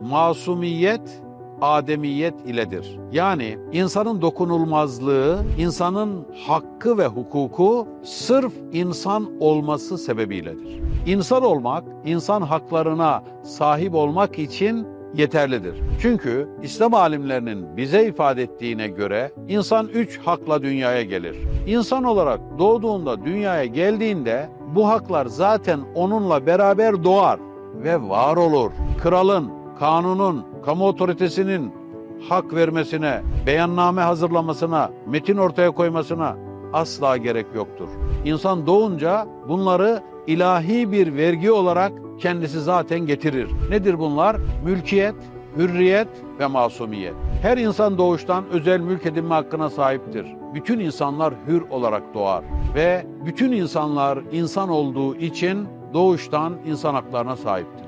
masumiyet ademiyet iledir. Yani insanın dokunulmazlığı, insanın hakkı ve hukuku sırf insan olması sebebiyledir. İnsan olmak, insan haklarına sahip olmak için yeterlidir. Çünkü İslam alimlerinin bize ifade ettiğine göre insan üç hakla dünyaya gelir. İnsan olarak doğduğunda dünyaya geldiğinde bu haklar zaten onunla beraber doğar ve var olur. Kralın, kanunun, kamu otoritesinin hak vermesine, beyanname hazırlamasına, metin ortaya koymasına asla gerek yoktur. İnsan doğunca bunları ilahi bir vergi olarak kendisi zaten getirir. Nedir bunlar? Mülkiyet, hürriyet ve masumiyet. Her insan doğuştan özel mülk edinme hakkına sahiptir. Bütün insanlar hür olarak doğar ve bütün insanlar insan olduğu için doğuştan insan haklarına sahiptir.